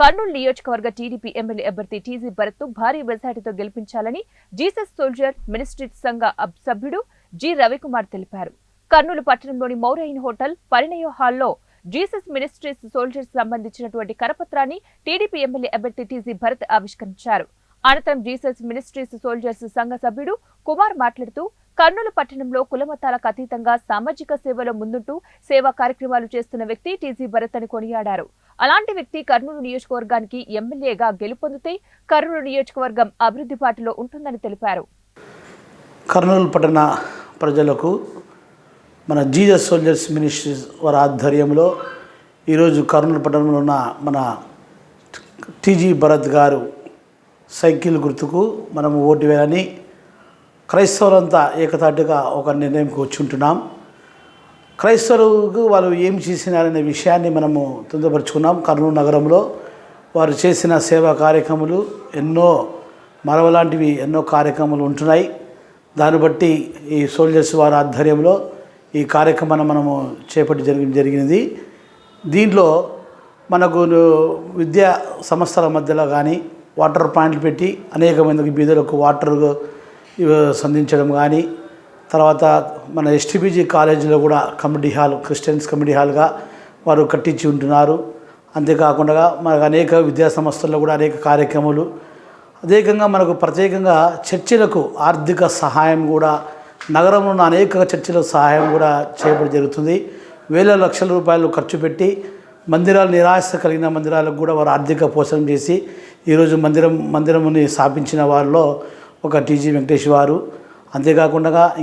కర్నూలు నియోజకవర్గ TDP MLA అభ్యర్థి TG Bharat భారీ మెజార్టీతో గెలిపించాలని జీసస్ సోల్జర్ మినిస్ట్రీస్ సంఘ సభ్యుడు జి రవికుమార్ తెలిపారు. కర్నూలు పట్టణంలోని మౌరైన్ హోటల్ పరిణయ హాల్లో జీసస్ మినిస్ట్రీస్ సోల్జర్స్ సంబంధించినటువంటి కరపత్రాన్ని టీడీపీ ఎమ్మెల్యే అభ్యర్థి టీజీ భరత్ ఆవిష్కరించారు. అనంతరం జీసస్ మినిస్ట్రీస్ సోల్జర్స్ సంఘ సభ్యుడు కుమార్ మాట్లాడుతూ కర్నూలు పట్టణంలో కులమతాలకు అతీతంగా సామాజిక సేవలో ముందుంటూ సేవా కార్యక్రమాలు చేస్తున్న వ్యక్తి టీజీ భరత్ అని కొనియాడారు. అలాంటి వ్యక్తి కర్నూలు నియోజకవర్గానికి ఎమ్మెల్యేగా గెలుపొందితే కర్నూలు నియోజకవర్గం అభివృద్ధి బాటలో ఉంటుందని తెలిపారు. కర్నూలు పట్టణ ప్రజలకు మన జీజస్ సోల్జర్స్ మినిస్ట్రీస్ వారి ఆధ్వర్యంలో ఈరోజు కర్నూలు పట్టణంలో ఉన్న మన టీజీ భరత్ గారు సైకిల్ గుర్తుకు మనము ఓటు వేయాలని క్రైస్తవులంతా ఏకతాటిగా ఒక నిర్ణయంకి వచ్చుంటున్నాం క్రైస్తవులకు వాళ్ళు ఏం చేసినారనే విషయాన్ని మనము తొందరపరుచుకున్నాం. కర్నూలు నగరంలో వారు చేసిన సేవా కార్యక్రమాలు ఎన్నో మరవలాంటివి ఎన్నో కార్యక్రమాలు ఉంటున్నాయి. దాన్ని బట్టి ఈ సోల్జర్స్ వారి ఆధ్వర్యంలో ఈ కార్యక్రమాన్ని మనము చేపట్టి జరిగి జరిగినది. దీంట్లో మనకు విద్యా సంస్థల మధ్యలో కానీ వాటర్ పాయింట్లు పెట్టి అనేక మందికి బీదలకు వాటర్ సంధించడం కానీ తర్వాత మన ఎస్టీబీజీ కాలేజీలో కూడా కమిటీ హాల్ క్రిస్టియన్స్ కమిటీ హాల్గా వారు కట్టించి ఉంటున్నారు. అంతేకాకుండా మనకు అనేక విద్యా సంస్థల్లో కూడా అనేక కార్యక్రమాలు. అదేకంగా మనకు ప్రత్యేకంగా చర్చిలకు ఆర్థిక సహాయం కూడా నగరంలో ఉన్న అనేక చర్చిలకు సహాయం కూడా చేయబడి జరుగుతుంది. వేల లక్షల రూపాయలు ఖర్చు పెట్టి మందిరాలు నిరాశ కలిగిన మందిరాలకు కూడా వారు ఆర్థిక పోషణ చేసి ఈరోజు మందిరం మందిరముని స్థాపించిన వారిలో ఒక టీజీ వెంకటేష్ వారు. అంతేకాకుండా ఇంకా